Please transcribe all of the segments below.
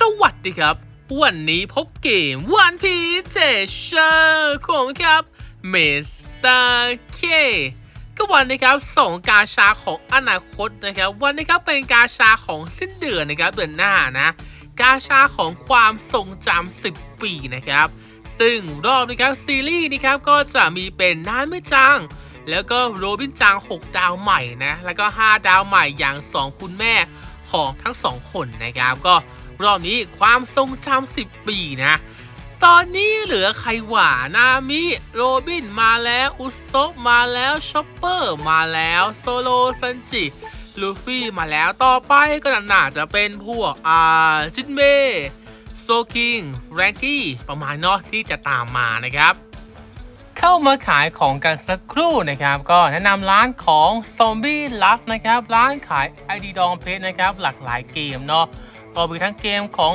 สวัสดีครับ วันนี้พบเกมวันพีเจเชอร์ของครับเมสเตาเคก็วันนะครับส่งกาชาของอนาคตนะครับ วันนี้ครับเป็นกาชาของสิ้นเดือนนะครับเดือนหน้านะ กาชาของความทรงจำ10ปีนะครับ ซึ่งรอบนะครับซีรีส์นะครับก็จะมีเป็นน้าไม่จัง แล้วก็โรบินจัง 6 ดาวใหม่นะ แล้วก็ 5 ดาวใหม่อย่าง 2 คุณแม่ของทั้ง2คนนะครับก็ รอบนี้ความทรงจำ10ปีนะ ตอนนี้เหลือใครหว่านามิ โรบินมาแล้ว อุซบมาแล้วชอปเปอร์มาแล้วโซโลซันจิลูฟี่มาแล้วต่อไปก็น่าจะเป็นพวกอ่าจินเบโซคิงแรงกี้ประมาณนาะที่จะตามมานะครับ เข้ามาขายของกันสักครู่นะครับ ก็แนะนำร้านของ Zombie Lust นะครับ ร้านขาย ID ดองเพชรนะครับ หลากหลายเกมเนาะ ก็มีทั้งเกมของ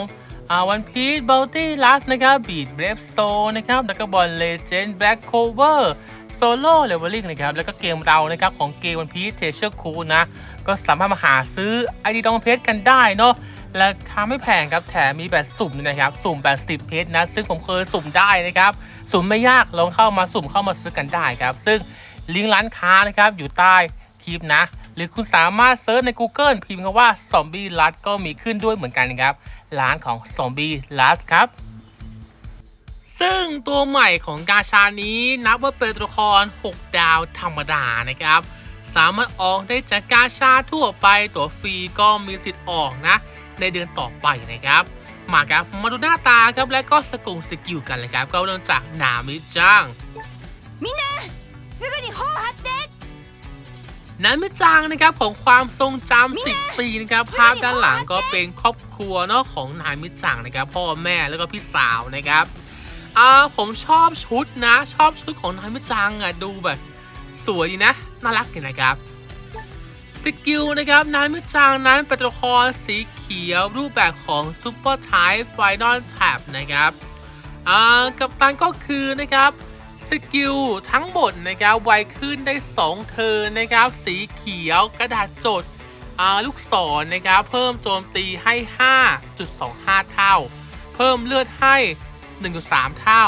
อาวันพีชบัลตี้ลัสนะครับบีดเบรฟโซนะครับแล้วก็บอลเลเจนด์แบล็กโคเวอร์โซโล่เลเวลลิ่งนะครับ แล้วก็เกมเรานะครับ ของเกมวันพีชเทเชอร์คูนะ ก็สามารถมาหาซื้อ ID ดองเพชรกันได้เนาะราคาไม่แพงครับแถมมีแบบสุ่มนะครับ สุ่มแบบ 10 เพชรนะ ซึ่งผมเคยสุ่มได้นะครับ สุ่มไม่ยากลองเข้ามาสุ่มเข้ามาซื้อกันได้ครับ ซึ่งลิงก์ร้านค้านะครับอยู่ใต้คลิปนะ หรือคุณสามารถเซิร์ชใน Google พิมพ์คำว่าซอมบี้ลัดก็มีขึ้นด้วยเหมือนกันครับ ร้านของซอมบี้ลัดครับ ซึ่งตัวใหม่ของกาชานี้นับว่าเป็นตัวละคร 6 ดาวธรรมดานะครับ สามารถออกได้จากกาชาทั่วไปตัวฟรีก็มีสิทธิ์ออกนะ ในเดือนต่อไปนะครับ มาครับมาดูหน้าตาครับและก็สกุลสกิลกันเลยครับก็เริ่มจากนามิจังมินาสุกุนิโฮฮัตเต นามิจังนะครับของความทรงจำ10ปีนะครับภาพด้านหลังก็เป็นครอบครัวเนาะของนามิจังนะครับ พ่อแม่แล้วก็พี่สาวนะครับอ่าผมชอบชุดนะ ชอบชุดของนามิจังอะดูแบบ สวยดีนะ น่ารักดีนะครับสกิลนะครับนายมิจังนั้นเป็นตัวละครสีเขียวรูปแบบของซูเปอร์ไทป์ไฟนอลแท็บนะครับอ่ากับตันก็คือนะครับ สกิลทั้งหมดนะครับไวขึ้นได้ 2 เทิร์นนะครับ สีเขียวกระดาษจดลูกศรนะครับ เพิ่มโจมตีให้ 5.25 เท่า เพิ่มเลือดให้ 1.3 เท่า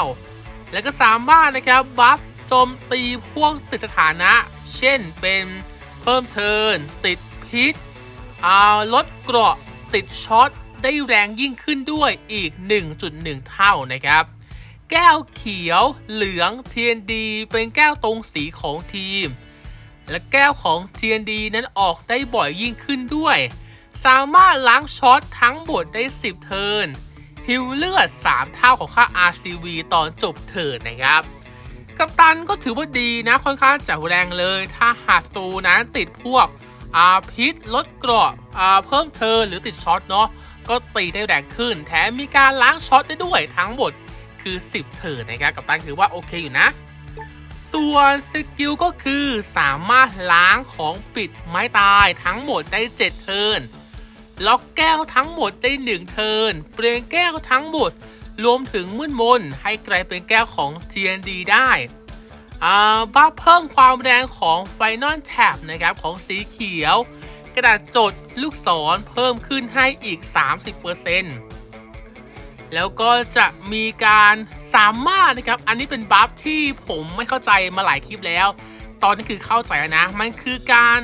แล้วก็สามารถนะครับบัฟโจมตีพวกติดสถานะ เช่นเป็นเพิ่มเทิร์นติดพิษลดเกราะติดช็อตได้แรงยิ่งขึ้นด้วยอีก 1.1 เท่านะครับ แก้วเขียว เหลือง TND เป็นแก้วตรงสีของทีม และแก้วของ TND นั้นออกได้บ่อยยิ่งขึ้นด้วย สามารถล้างช็อตทั้งหมดได้ 10 เทิร์นฮิวเลือด 3 เท่าของค่า RCV ตอนจบเทิร์นนะครับ กัปตันก็ถือว่าดีนะค่อนข้างจะแรงเลย ถ้าหากตูนั้นติดพวกอาพิษลดเกราะอาเพิ่มเทิร์นหรือติดช็อตเนาะก็ตีได้แรงขึ้น แถมมีการล้างช็อตได้ด้วยทั้งหมด คือ 10เทิร์นนะครับกับตันถือว่าโอเคอยู่นะ ส่วนสกิลก็คือสามารถล้างของปิดไม้ตายทั้งหมดได้ 7 เทิร์นล็อกแก้วทั้งหมดได้ 1 เทิร์นเปลี่ยนแก้วทั้งหมด รวมถึงมืดมนให้กลายเป็นแก้วของ TND ได้อ่าบัฟเพิ่มความแรงของ Final Tab นะครับของสีเขียว กระดาษจดลูกศรเพิ่มขึ้นให้อีก 30% แล้วก็จะมีการสามารถนะครับ อันนี้เป็นบัฟที่ผมไม่เข้าใจมาหลายคลิปแล้ว ตอนนี้คือเข้าใจแล้วนะ มันคือการ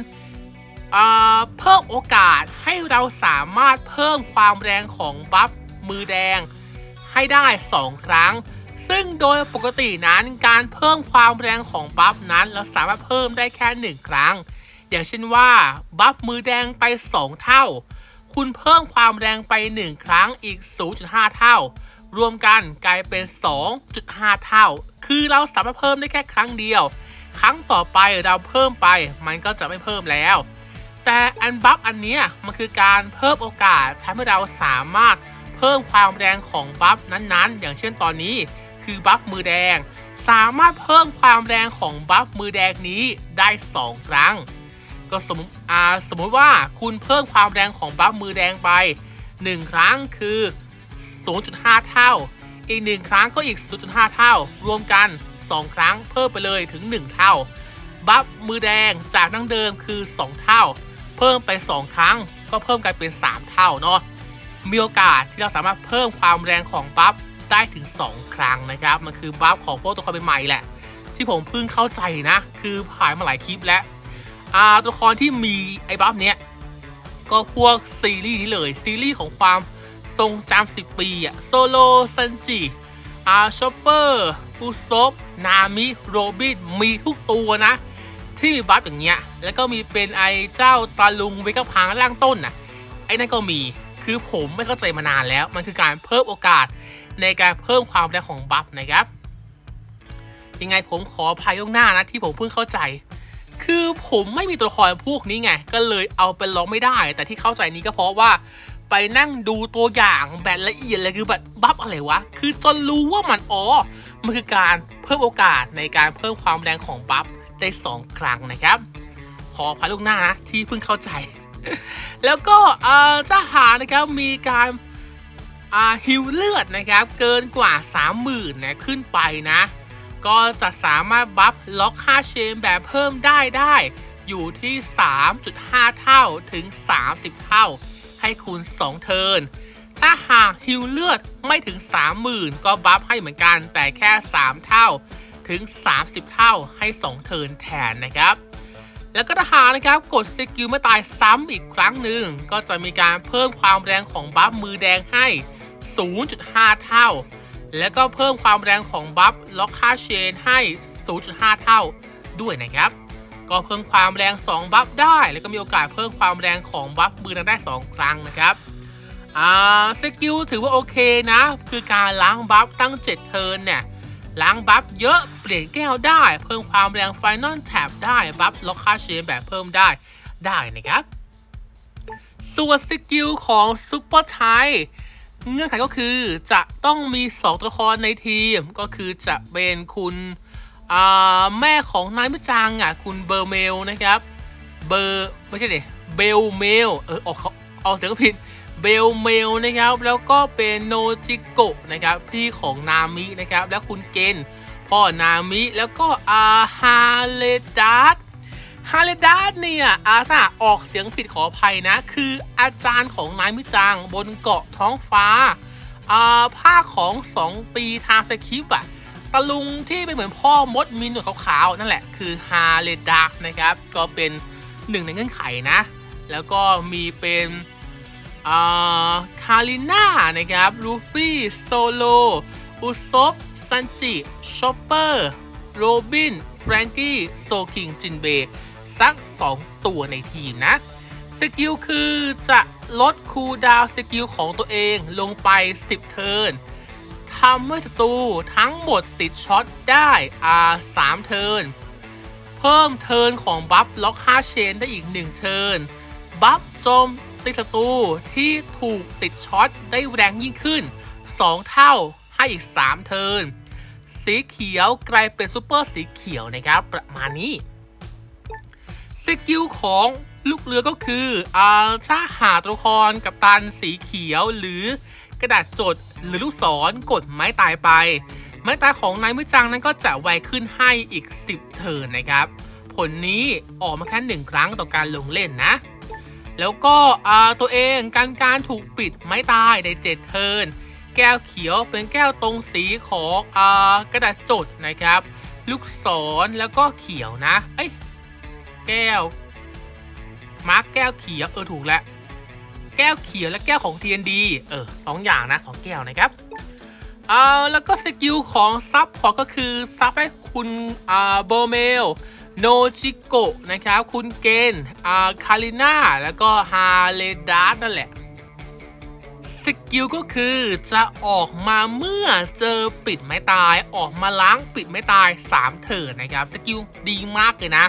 เพิ่มโอกาสให้เราสามารถเพิ่มความแรงของบัฟมือแดงให้ได้ 2 ครั้ง ซึ่งโดยปกตินั้นการเพิ่มความแรงของบัฟนั้น เราสามารถเพิ่มได้แค่ 1 ครั้ง อย่างเช่นว่าบัฟมือแดงไป 2 เท่า คุณเพิ่มความแรงไป 1 ครั้งอีก 0.5 เท่า รวมกันกลายเป็น 2.5 เท่า คือเราสามารถเพิ่มได้แค่ครั้งเดียว ครั้งต่อไปเราเพิ่มไป มันก็จะไม่เพิ่มแล้ว แต่อันบัฟอันนี้มันคือการเพิ่มโอกาสทำให้เราสามารถเพิ่มความแรงของบัฟนั้นๆ อย่างเช่นตอนนี้คือบัฟมือแดง สามารถเพิ่มความแรงของบัฟมือแดงนี้ได้ 2 ครั้ง ก็สมมติอ่าสมมติว่าคุณเพิ่มความแรงของบัฟมือแดงไป 1 ครั้งคือ 0.5 เท่า อีก 1 ครั้งก็อีก 0.5 เท่า รวมกัน 2 ครั้งเพิ่มไปเลยถึง 1 เท่า บัฟมือแดงจากดั้งเดิมคือ 2 เท่า เพิ่มไป 2 ครั้งก็เพิ่มกลายเป็น 3 เท่าเนาะมีโอกาสที่เราสามารถเพิ่มความแรงของบัฟได้ถึง 2 ครั้งนะครับ มันคือบัฟของพวกตัวละครใหม่แหละ ที่ผมเพิ่งเข้าใจนะ คือผ่านมาหลายคลิปแล้ว อ่าตัวละครที่มีไอ้บัฟเนี้ยก็พวกซีรีส์นี้เลย ซีรีส์ของความทรงจำสิบปีอะโซโลซันจิอาชอปเปอร์อุซบนามิโรบินมีทุกตัวนะ ที่มีบัฟอย่างเงี้ย แล้วก็มีเป็นไอเจ้าตาลุงเวกพังล่างต้นน่ะ ไอ้นั่นก็มีคือผมไม่เข้าใจมานานแล้ว มันคือการเพิ่มโอกาสในการเพิ่มความแรงของบัฟนะครับ ยังไงผมขออภัยล่วงหน้านะที่ผมเพิ่งเข้าใจ คือผมไม่มีตัวละครพวกนี้ไง ก็เลยเอาไปลองไม่ได้ แต่ที่เข้าใจนี้ก็เพราะว่า ไปนั่งดูตัวอย่างแบบละเอียดเลยคือแบบบัฟอะไรวะ คือจนรู้ว่ามันอ๋อ มันคือการเพิ่มโอกาสในการเพิ่มความแรงของบัฟได้ 2 ครั้งนะครับ ขออภัยลูกหน้านะที่เพิ่งเข้าใจ แล้วก็เอ่อทหารนะครับมีการฮิวเลือดนะครับ เกินกว่า 30,000นะขึ้นไปนะ ก็จะสามารถบัฟล็อก5เชนแบบเพิ่มได้ได้ อยู่ที่ 3.5 เท่าถึง 30 เท่า ให้คูณ 2 เทิร์นถ้าหากฮิวเลือดไม่ถึง 30,000 ก็บัฟให้เหมือนกันแต่แค่ 3 เท่าถึง 30 เท่าให้ 2 เทิร์นแทนนะครับแล้วก็ทหารนะครับกดสกิลไม่ตายซ้ำอีกครั้งหนึ่งก็จะมีการเพิ่มความแรงของบัฟมือแดงให้ 0.5 เท่า แล้วก็เพิ่มความแรงของบัฟล็อกค่าเชนให้ 0.5 เท่าด้วยนะครับ ก็เพิ่มความแรง 2 บัฟได้ แล้วก็มีโอกาสเพิ่มความแรงของบัฟมือนั้นได้ 2 ครั้งนะครับอ่าสกิลถือว่าโอเคนะ คือการล้างบัฟตั้ง 7 เทิร์นเนี่ย ล้างบัฟเยอะเปลี่ยนแก้วได้ เพิ่มความแรงไฟนอลแท็บได้บัฟล็อกค่าเชนแบบเพิ่มได้ได้นะครับ ส่วนสกิลของซุปเปอร์ไท เงื่อนไขก็คือจะต้องมี 2 ตัวละครในทีมก็คือจะเป็นคุณแม่ของนายมิจังอะคุณเบอร์เมลนะครับ เบอร์ไม่ใช่ดิเบลเมลเออออกเขาออกเสียงก็ผิดเบลเมลนะครับ แล้วก็เป็นโนจิโกะนะครับพี่ของนามินะครับ แล้วคุณเกนพ่อนามิแล้วก็อาฮาเลดัส ฮาเลดัสเนี่ยอาถ้าออกเสียงผิดขออภัยนะ คืออาจารย์ของนายมิจังบนเกาะท้องฟ้าอ่าภาคของ 2 ปีทางสคริปต์อะตะลุงที่เป็นเหมือนพ่อมดมีหนวดขาวๆ นั่นแหละคือฮาเลดัสนะครับ ก็เป็นหนึ่งในเงื่อนไขนะ แล้วก็มีเป็นอ่าคาริน่านะครับลูฟี่โซโลอุซบซันจิชอปเปอร์โรบินแฟรงกี้โซคิงจินเบ สัก 2 ตัวในทีมนะ สกิลคือจะลดคูลดาวน์สกิลของตัวเองลงไป 10 เทิร์นทำให้ศัตรูทั้งหมดติดช็อตได้อา3เทิร์นเพิ่มเทิร์นของบัฟล็อก5เชนได้อีก 1 เทิร์นบัฟโจมตีศัตรูที่ถูกติดช็อตได้แรงยิ่งขึ้น 2 เท่าให้อีก 3 เทิร์นสีเขียวกลายเป็นซูเปอร์สีเขียวนะครับ ประมาณนี้ สกิลของลูกเรือก็คืออ่าถ้าหาตัวละครกับตันสีเขียวหรือกระดาษจดหรือลูกศรกดไม้ตายไป ไม้ตายของนายมือจังนั้นก็จะไวขึ้นให้อีก 10 เทิร์นนะครับ ผลนี้ออกมาแค่หนึ่งครั้งต่อการลงเล่นนะ แล้วก็อ่าตัวเองการการถูกปิดไม้ตายใน7เทิร์นแก้วเขียวเป็นแก้วตรงสีของอ่ากระดาษจดนะครับ ลูกศรแล้วก็เขียวนะเอ้ย แก้ว มาร์กแก้วเขียวเออถูกแล้วแก้วเขียวและแก้วของ TND เออสองอย่างนะสองแก้วนะครับเอาแล้วก็สกิลของซับพอร์ตก็คือซับให้คุณอ่าเบอร์เมลโนจิโกะนะครับ คุณเกนอ่าคาริน่าแล้วก็ฮาเลดาร์นั่นแหละสกิลก็คือจะออกมาเมื่อเจอปิดไม้ตาย ออกมาล้างปิดไม้ตาย 3 เถิดนะครับ สกิลดีมากเลยนะ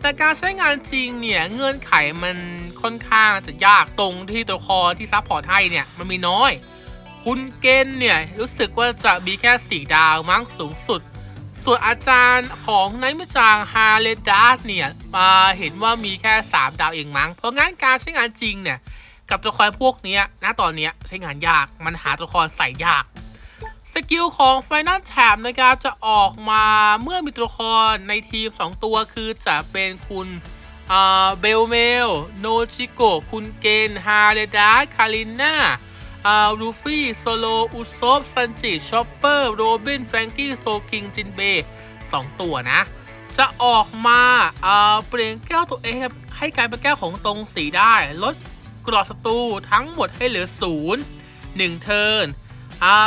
แต่การใช้งานจริงเนี่ยเงื่อนไขมันค่อนข้างจะยากตรงที่ตัวละครที่ซัพพอร์ตให้เนี่ยมันมีน้อย คุณเกณฑ์เนี่ยรู้สึกว่าจะมีแค่4ดาวมั้งสูงสุด ส่วนอาจารย์ของไนมิจางฮาเลดาร์เนี่ยมาเห็นว่ามีแค่ 3 ดาวเองมั้ง เพราะงั้นการใช้งานจริงเนี่ยกับตัวละครพวกนี้ยณตอนนี้ใช้งานยากมันหาตัวละครใส่ยาก สกิลของ Final Tab นะครับจะออกมาเมื่อมีตัวละครในทีม 2 ตัวคือจะเป็นคุณเบลเมล โนชิโกคุณเกน ฮาเรดาคาริน่าอูฟี่ โซโล อุซบซันจิ ชอปเปอร์ โรบิน แฟรงกี้ โซคิง จินเบสองตัวนะ จะออกมาอ่าเปลี่ยนแก้วตัวเองให้กลายเป็นแก้วของตรงสีได้ ลดกรอดศัตรูทั้งหมดให้เหลือศูนย์หนึ่งเทิร์น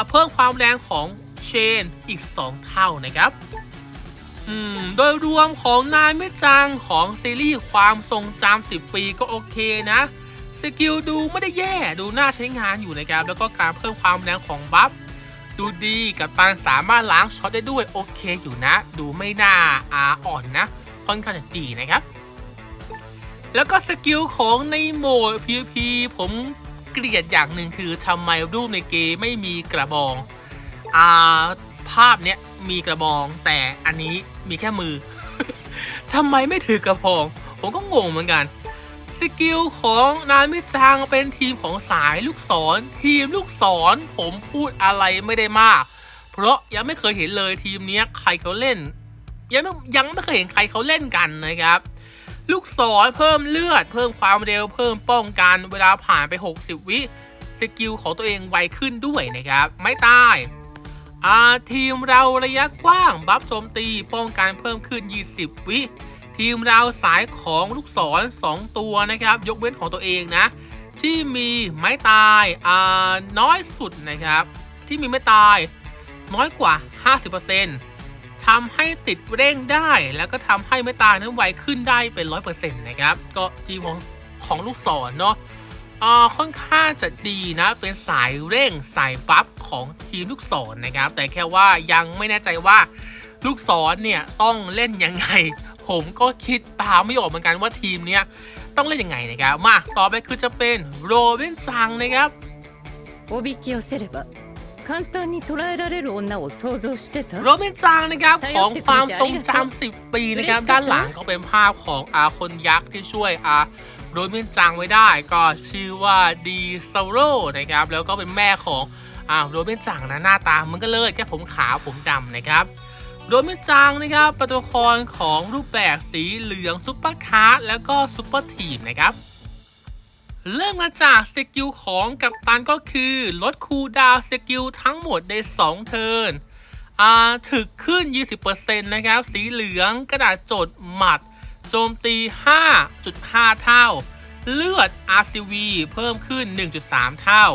เพิ่มความแรงของเชนอีก 2 เท่านะครับโดยรวมของนายไม่จังของซีรีส์ความทรงจำ10 ปีก็โอเคนะ สกิลดูไม่ได้แย่ดูน่าใช้งานอยู่นะครับ แล้วก็การเพิ่มความแรงของบัฟดูดีกับตันสามารถล้างช็อตได้ด้วยโอเคอยู่นะ ดูไม่น่าอาอ่อนนะค่อนข้างจะดีนะครับ แล้วก็สกิลของในโหมด PVP ผม เกลียดอย่างหนึ่งคือทำไมรูปในเกมไม่มีกระบองอ่าภาพเนี้ยมีกระบองแต่อันนี้มีแค่มือทำไมไม่ถือกระบอง ผมก็งงเหมือนกัน สกิลของนายมิจังเป็นทีมของสายลูกศร ทีมลูกศรผมพูดอะไรไม่ได้มาก เพราะยังไม่เคยเห็นเลยทีมเนี้ยใครเขาเล่น ยังยังไม่เคยเห็นใครเขาเล่นกันนะครับ ลูกศรเพิ่มเลือด เพิ่มความเร็ว เพิ่มป้องกันเวลาผ่านไป 60 วิสกิลของตัวเองไวขึ้นด้วยนะครับ ไม่ตายอาทีมเราระยะกว้างบัฟโจมตีป้องกันเพิ่มขึ้น 20 วิ ทีมเราสายของลูกศร 2 ตัวนะครับ ยกเว้นของตัวเองนะ ที่มีไม้ตายอ่าน้อยสุดนะครับ ที่มีไม้ตายน้อยกว่า 50% ทำให้ติดเร่งได้ แล้วก็ทำให้ไม่ตายนั้นไวขึ้นได้เป็นร้อยเปอร์เซ็นต์นะครับ ก็ทีของของลูกศรเนาะอ่าค่อนข้างจะดีนะเป็นสายเร่งสายบัฟของทีมลูกศรนะครับ แต่แค่ว่ายังไม่แน่ใจว่าลูกศรเนี่ยต้องเล่นยังไง ผมก็คิดตามไม่ออกเหมือนกันว่าทีมเนี้ยต้องเล่นยังไงนะครับ มาต่อไปคือจะเป็นโรเบนซังนะครับโอบิเกียวเซเรบะ 簡単に捕らえられる女を想像してた โรเบนซังนะครับของความทรงจำ10 ปีนะครับ ด้านหลังก็เป็นภาพของอาคนยักษ์ที่ช่วยอาโรเบนซังไว้ได้ ก็ชื่อว่าดีซาโรนะครับ แล้วก็เป็นแม่ของอาโรเบนซังนะหน้าตาเหมือนกันเลยแค่ผมขาวผมดำนะครับโรเบนซังนะครับเป็นตัวละครของรูปแบบสีเหลืองซุปเปอร์คาร์แล้วก็ซุปเปอร์ทีมนะครับ เริ่มมาจากสกิลของกัปตันก็คือลดคูลดาวสกิลทั้งหมดใน 2 เทิร์นอาถึกขึ้น 20%นะครับ สีเหลืองกระดาษจดหมัด โจมตี 5.5 เท่า เลือด RCV เพิ่มขึ้น 1.3 เท่า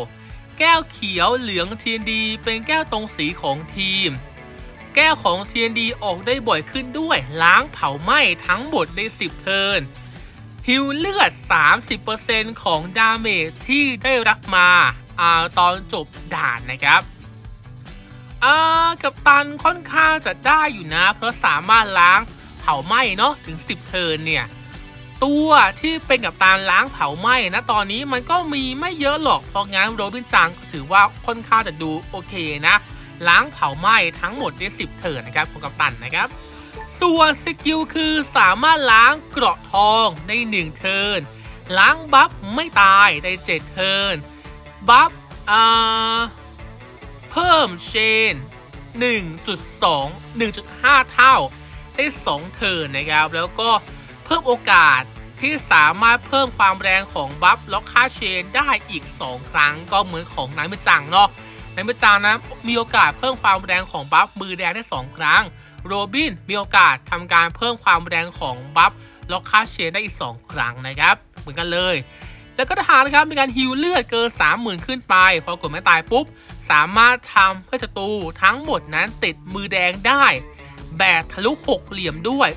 แก้วเขียวเหลือง TND เป็นแก้วตรงสีของทีม แก้วของ TND ออกได้บ่อยขึ้นด้วย ล้างเผาไหม้ทั้งหมดใน 10 เทิร์น ฮิวเลือด 30%ของดาเมจที่ได้รับมาอาตอนจบด่านนะครับอ่ากับตันค่อนข้างจะได้อยู่นะ เพราะสามารถล้างเผาไหม้เนาะถึง 10 เทิร์นเนี่ย ตัวที่เป็นกับตันล้างเผาไหม้นะตอนนี้มันก็มีไม่เยอะหรอกเพราะงั้นโรบินจังถือว่าค่อนข้างจะดูโอเคนะ ล้างเผาไหม้ทั้งหมดใน10 เทิร์นนะครับของกับตันนะครับ ส่วนสกิลคือสามารถล้างเกราะทองใน 1 เทิร์น ล้างบัฟไม่ตายใน 7 เทิร์น บัฟอ่าเพิ่มเชน 1.2 1.5 เท่าได้ 2 เทิร์นนะครับ แล้วก็เพิ่มโอกาสที่สามารถเพิ่มความแรงของบัฟล็อกค่าเชนได้อีก 2 ครั้งก็เหมือนของนายมือจังเนาะนายมือจังนะมีโอกาสเพิ่มความแรงของบัฟมือแดงได้ 2 ครั้ง โรบินมีโอกาสทำการเพิ่มความแรงของบัฟล็อกคาเชนได้อีก 2 ครั้งนะครับ เหมือนกันเลย แล้วก็ทหารนะครับมีการฮิวเลือดเกิน 30,000 ขึ้นไป พอกดไม่ตายปุ๊บ สามารถทำให้ศัตรูทั้งหมดนั้นติดมือแดงได้ แบบทะลุหกเหลี่ยมด้วย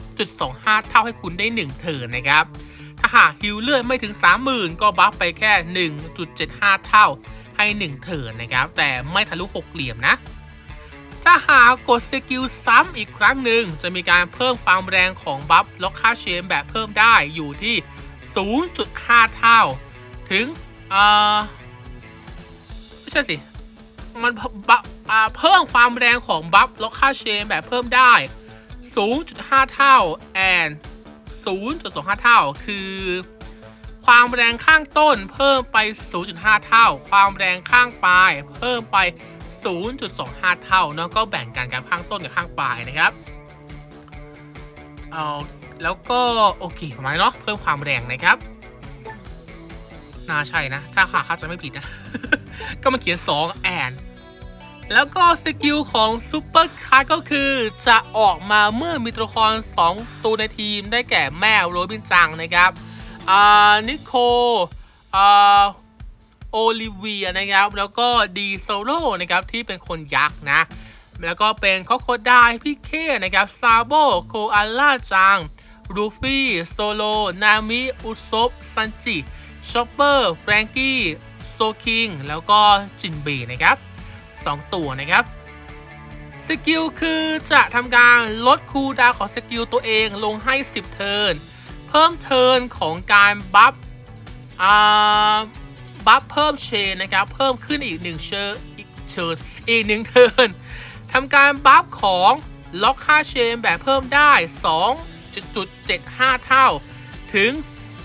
2.25 เท่าให้คุณได้ 1 เทิร์นนะครับ ถ้าหากฮิวเลือดไม่ถึง 30,000 ก็บัฟไปแค่ 1.75 เท่าให้ 1 เทิร์นนะครับ แต่ไม่ทะลุหกเหลี่ยมนะ ถ้าหากกดสกิลซ้ำอีกครั้งหนึ่ง จะมีการเพิ่มความแรงของบัฟล็อกค่าเชนแบบเพิ่มได้อยู่ที่ 0.5 เท่า ถึง เอ่อ ไม่ใช่สิ มันบัฟเพิ่มความแรงของบัฟล็อกค่าเชนแบบเพิ่มได้ 0.5 เท่า and 0.25 เท่า คือ ความแรงข้างต้นเพิ่มไป 0.5 เท่า ความแรงข้างปลาย เพิ่มไป 0.25 เท่าเนาะก็แบ่งกันกับข้างต้นกับข้างปลายนะครับเอาแล้วก็โอเคประมาณเนาะเพิ่มความแรงนะครับน่าใช่นะ ถ้าขาเข้าใจไม่ผิดนะ ก็มาเขียน2แอนแล้วก็สกิลของซูเปอร์คัทก็คือจะออกมาเมื่อมีตัวละคร2ตัวในทีมได้แก่แม่โรบินจังนะครับอ่านิโคอ่า โอลิเวียนะครับ แล้วก็ดีโซโลนะครับที่เป็นคนยักษ์นะ แล้วก็เป็นคอโคไดพี่เคนะครับซาโบโคอาล่าจังรูฟี่โซโล นามิอุซบซันจิชอปเปอร์แฟรงกี้โซคิงแล้วก็จินเบนะครับ 2 ตัวนะครับสกิลคือจะทำการลดคูลดาวของสกิลตัวเองลงให้ 10 เทิร์น เพิ่มเทิร์นของการบัฟ บัฟเพิ่มเชนนะครับ เพิ่มขึ้นอีก1เชิญอีกเชิญอีก1เทิร์นทำการบัฟของล็อกค่าเชนแบบเพิ่มได้ 2.75 เท่า ถึง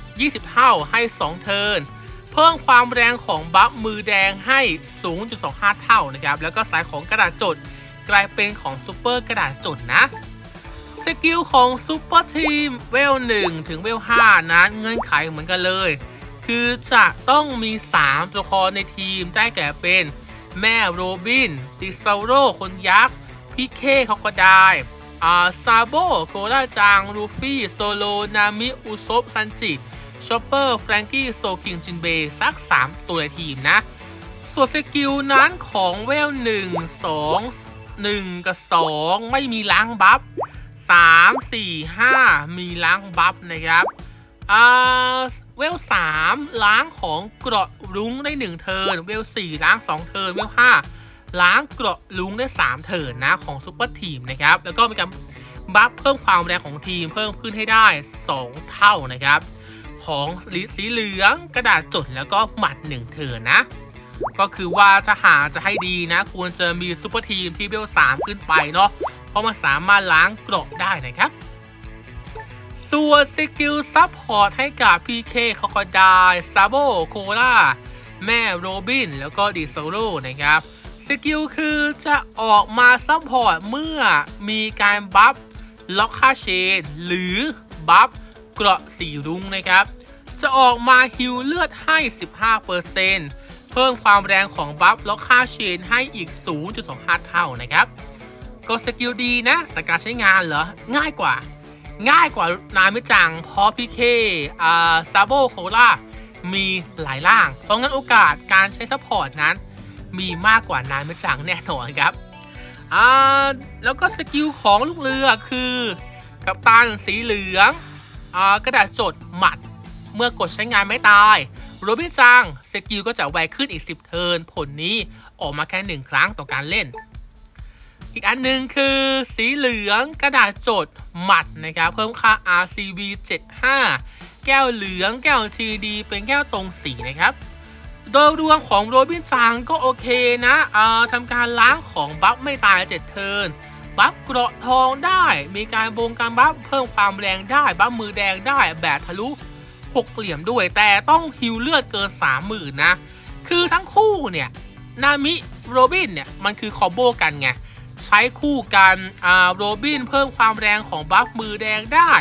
20 เท่าให้ 2 เทิร์นเพิ่มความแรงของบัฟมือแดงให้ 0.25 เท่านะครับ แล้วก็สายของกระดาษจดกลายเป็นของซูเปอร์กระดาษจดนะสกิลของซูเปอร์ทีมเวล1ถึงเวล5นั้นเงื่อนไขเหมือนกันเลย คือจะต้องมี 3 ตัวละครในทีมได้แก่เป็น แม่โรบินดิซาโรคนยักษ์พี่เคเขาก็ได้อาซาโบโคราจัง ลูฟี่ โซโล นามิ อุซบซันจิ ชอปเปอร์ แฟรงกี้ โซคิง จินเบย์สัก 3 ตัวในทีมนะ ส่วนสกิลนั้นของเวล 1 2 1 กับ 2 ไม่มีล้างบัฟ3 4 5 มีล้างบัฟนะครับอ่า เวล3ล้างของเกราะรุ้งได้1เทิร์นเวล4ล้าง2เทิร์นเวล5ล้างเกราะลุงได้3เทิร์นนะของซุปเปอร์ทีมนะครับ แล้วก็มีการบัฟเพิ่มความแรงของทีมเพิ่มขึ้นให้ได้ 2 เท่านะครับ ของสีเหลืองกระดาษจดแล้วก็หมัด1เทิร์นนะ ก็คือว่าจะหาจะให้ดีนะ ควรจะมีซุปเปอร์ทีมที่เวล3ขึ้นไปเนาะเพราะมันสามารถล้างเกราะได้นะครับ ส่วนสกิลซับพอร์ตให้กับ PK เขาก็ได้ซาโบโคล่าแม่โรบิน แล้วก็ดิโซโลนะครับสกิลคือจะออกมาซับพอร์ตเมื่อมีการบัฟล็อกค่าเชน หรือบัฟเกราะสีรุ้งนะครับ จะออกมาฮิลเลือดให้ 15%เพิ่มความแรงของบัฟล็อกค่าเชนให้อีก 0.25 เท่านะครับ ก็สกิลดีนะ แต่การใช้งานเหรอ ง่ายกว่า ง่ายกว่านามิจัง เพราะพีเคอ่าซาโบโคล่ามีหลายร่าง เพราะงั้นโอกาสการใช้ซัพพอร์ตนั้น มีมากกว่านามิจังแน่นอนครับอ่าแล้วก็สกิลของลูกเรือคือกัปตันสีเหลืองอ่ากระดาษจดหมัด เมื่อกดใช้งานไม่ตายโรบินจังสกิลก็จะไวขึ้นอีก 10 เทิร์นผลนี้ออกมาแค่หนึ่งครั้งต่อการเล่น อีกอันหนึ่งคือสีเหลืองกระดาษจดหมัดนะครับ เพิ่มค่า RCB 75 แก้วเหลืองแก้ว TD เป็นแก้วตรงสีนะครับ โดยรวมของโรบินจังก็โอเคนะเอ่อทำการล้างของบัฟไม่ตาย7เทิร์นบัฟเกราะทองได้มีการบงการบัฟเพิ่มความแรงได้ บัฟมือแดงได้แบบทะลุหกเหลี่ยมด้วยแต่ต้องฮิวเลือดเกิน30,000นะ คือทั้งคู่เนี่ย นามิโรบินเนี่ย มันคือคอมโบกันไง ใช้คู่กันโรบินเพิ่มความแรงของบัฟมือแดงได้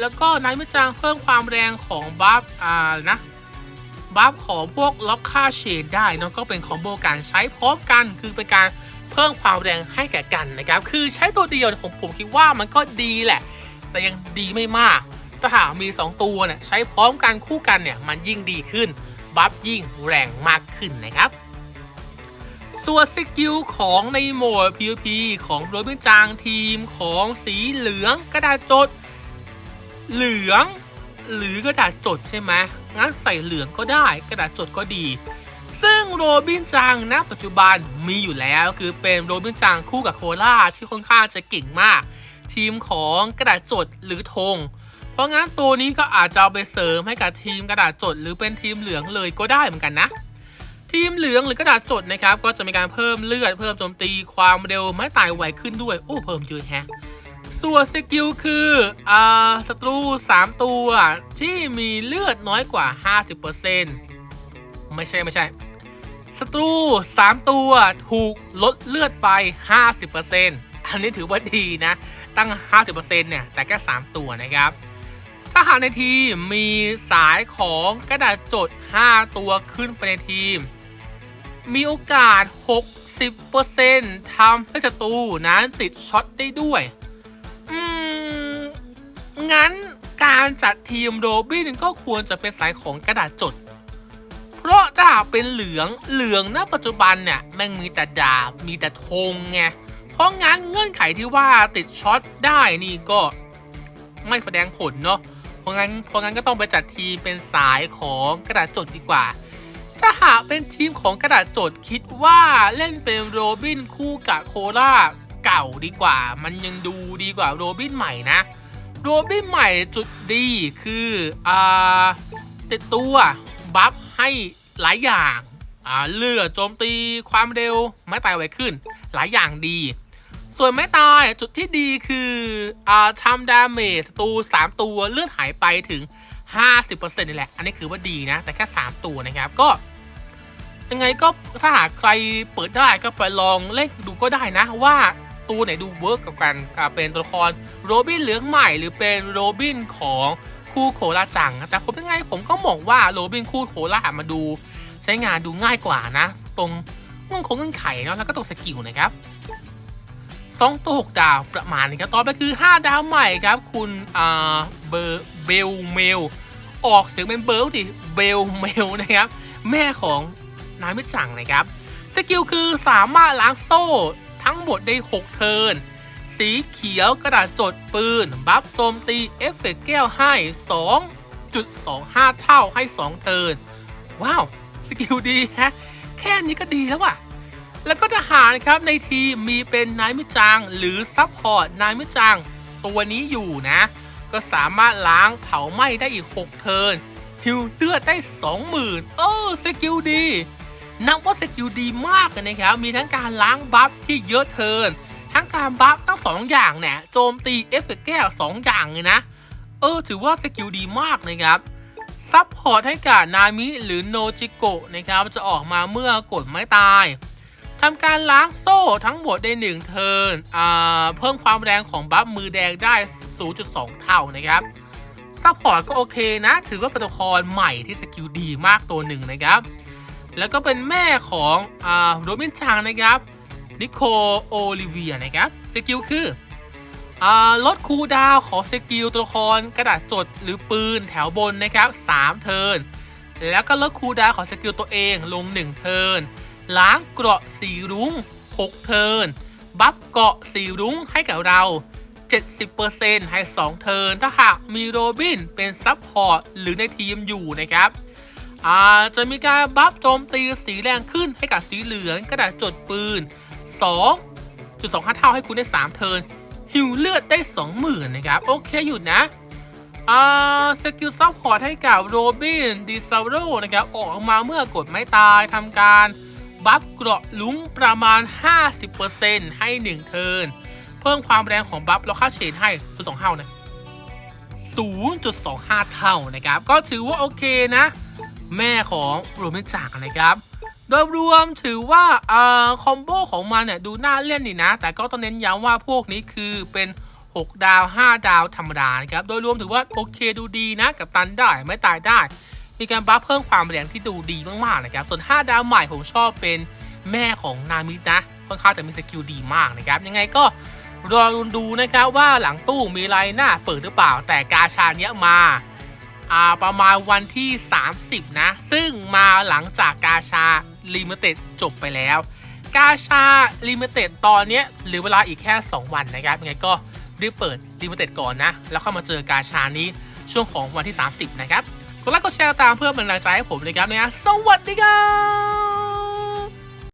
แล้วก็นามิจังเพิ่มความแรงของบัฟนะบัฟของพวกล็อกค่าเชนได้เนอะก็เป็นคอมโบการใช้พร้อมกันคือเป็นการเพิ่มความแรงให้แก่กันนะครับ คือใช้ตัวเดียวผมผมคิดว่ามันก็ดีแหละ แต่ยังดีไม่มาก ถ้าหากมี 2 ตัวเนี่ยใช้พร้อมกันคู่กันเนี่ยมันยิ่งดีขึ้น บัฟยิ่งแรงมากขึ้นนะครับ ส่วนสกิลของในโหมด PVP ของโรบินจางทีมของสีเหลืองกระดาษจด เหลือง หรือกระดาษจดใช่ไหมงั้นใส่เหลืองก็ได้กระดาษจดก็ดี ซึ่งโรบินจังณปัจจุบันมีอยู่แล้วคือเป็นโรบินจังคู่กับโคล่าที่ค่อนข้างจะเก่งมาก ทีมของกระดาษจดหรือธงเพราะงั้นตัวนี้ก็อาจจะเอาไปเสริมให้กับทีมกระดาษจด หรือเป็นทีมเหลืองเลยก็ได้เหมือนกันนะ ทีมเหลืองหรือกระดาษจดนะครับก็จะมีการเพิ่มเลือดเพิ่มโจมตีความเร็วไม่ตายไวขึ้นด้วยโอ้เพิ่มเยอะแฮะส่วนสกิลคืออ่าศัตรู 3 ตัว ที่มีเลือดน้อยกว่า 50%ไม่ใช่ไม่ใช่ศัตรู 3 ตัวถูกลดเลือดไป 50%อันนี้ถือว่าดีนะ ตั้ง 50%เนี่ย แต่แค่ 3 ตัวนะครับ ถ้าหากในทีมมีสายของกระดาษจด 5 ตัวขึ้นไปในทีม มีโอกาส 60%ทำให้ศัตรูนั้นติดช็อตได้ด้วย อืม งั้นการจัดทีมโรบินก็ควรจะเป็นสายของกระดาษจด เพราะถ้าหากเป็นเหลืองเหลืองณปัจจุบันเนี่ยแม่งมีแต่ดาบมีแต่ธงไง เพราะงั้นเงื่อนไขที่ว่าติดช็อตได้นี่ก็ไม่แสดงผลเนาะ เพราะงั้นเพราะงั้นก็ต้องไปจัดทีมเป็นสายของกระดาษจดดีกว่า ถ้าหากเป็นทีมของกระดาษจดคิดว่าเล่นเป็นโรบินคู่กับโคราเก่าดีกว่า มันยังดูดีกว่าโรบินใหม่นะ โรบินใหม่จุดดีคืออ่าติดตัวบัฟให้หลายอย่างอ่าเลือดโจมตีความเร็วไม่ตายไวขึ้น หลายอย่างดี ส่วนไม่ตายจุดที่ดีคืออ่าทำดาเมจศัตรู3 ตัวเลือดหายไปถึง 50%นี่แหละ อันนี้คือว่าดีนะ แต่แค่ 3 ตัวนะครับ ก็ ยังไงก็ถ้าหากใครเปิดได้ก็ไปลองเล่นดูก็ได้นะ ว่าตัวไหนดูเวิร์กกับกันเป็นตัวละครโรบินเหลืองใหม่ หรือเป็นโรบินของคู่โคลาจัง แต่ผมยังไงผมก็มองว่าโรบินคู่โคลามาดู ใช้งานดูง่ายกว่านะ ตรงเงื่อนคงเงื่อนไขเนาะแล้วก็ตรงสกิลนะครับสองตัวหกดาวประมาณนี้ครับ ต่อไปคือ 5 ดาวใหม่ครับ คุณเบอร์เบลเมล ออกเสียงเป็นเบิร์ดิเบลเมลนะครับ แม่ของนายมิจังนะครับ สกิลคือสามารถล้างโซ่ทั้งหมดได้ 6 เทิร์น สีเขียวกระดาษจดปืน บัฟโจมตีเอฟเฟกต์แก้วให้ 2.25 เท่าให้ 2 เทิร์น ว้าว สกิลดีฮะ แค่นี้ก็ดีแล้วว่ะแล้วก็ทหารครับในทีมมีเป็นนายมิจังหรือซัพพอร์ตนายมิจังตัวนี้อยู่นะ ก็สามารถล้างเผาไหม้ได้อีก 6 เทิร์นฮิวเลือดได้ 20,000 เออสกิลดีนับว่าสกิลดีมากเลยนะครับ มีทั้งการล้างบัฟที่เยอะเทิร์นทั้งการบัฟทั้งสองอย่างเนี่ย โจมตีเอฟเฟกต์แก้วสองอย่างเลยนะ เออ ถือว่าสกิลดีมากนะครับ ซัพพอร์ตให้กับนามิหรือโนจิโกะนะครับ จะออกมาเมื่อกดไม้ตายทำการล้างโซ่ทั้งหมดได้หนึ่งเทิร์นอ่า เพิ่มความแรงของบัฟมือแดงได้ 0.2 เท่านะครับซัพพอร์ตก็โอเคนะ ถือว่าเป็นตัวละครใหม่ที่สกิลดีมากตัวหนึ่งนะครับ แล้วก็เป็นแม่ของอ่าโรบินชางนะครับ นิโคโอลิเวียนะครับ สกิลคืออ่าลดคูดาวของสกิลตัวละครกระดาษจดหรือปืนแถวบนนะครับ 3 เทิร์น แล้วก็ลดคูดาวของสกิลตัวเองลง 1 เทิร์น ล้างเกราะสีรุ้ง 6 เทิร์น บัฟเกราะสีรุ้งให้กับเรา 70%ให้ 2 เทิร์นถ้าหากมีโรบินเป็นซับพอร์ตหรือในทีมอยู่นะครับอาจะมีการบัฟโจมตีสีแรงขึ้นให้กับสีเหลืองกระดาษจดปืน 2.25 เท่าให้คุณได้ 3 เทิร์นฮิวเลือดได้ 20,000 นะครับ โอเคอยู่นะอาสกิลซัพพอร์ตให้กับโรบินดิซาโรนะครับ ออกมาเมื่อกดไม้ตายทำการบัฟเกราะลุ้งประมาณ 50%ให้ 1 เทิร์น เพิ่มความแรงของบัฟแล้วค่าเชนให้0.2เท่านะ0.25 เท่านะครับ ก็ถือว่าโอเคนะ แม่ของโรเมจักนะครับ โดยรวมถือว่าเอ่อคอมโบของมันเนี่ยดูน่าเล่นดีนะ แต่ก็ต้องเน้นย้ำว่าพวกนี้คือเป็น 6 ดาว 5 ดาวธรรมดานะครับ โดยรวมถือว่าโอเคดูดีนะ กับตันได้ไม่ตายได้ มีการบัฟเพิ่มความแรงที่ดูดีมากๆนะครับ ส่วน 5 ดาวใหม่ผมชอบเป็นแม่ของนามินะค่อนข้างจะมีสกิลดีมากนะครับ ยังไงก็ รอรุนดูนะครับว่าหลังตู้มีอะไรหน้าเปิดหรือเปล่าแต่กาชาเนี้ยมาอ่าประมาณวันที่ 30 นะ ซึ่งมาหลังจากกาชาลิมิเต็ดจบไปแล้ว กาชาลิมิเต็ดตอนเนี้ยเหลือเวลาอีกแค่ 2 วันนะครับยังไงก็รีบเปิดลิมิเต็ดก่อนนะ แล้วเข้ามาเจอกาชานี้ช่วงของวันที่ 30 นะครับกดไลค์กดแชร์ตามเพื่อเป็นกำลังใจให้ผมเลยครับนี่ยสวัสดีครับ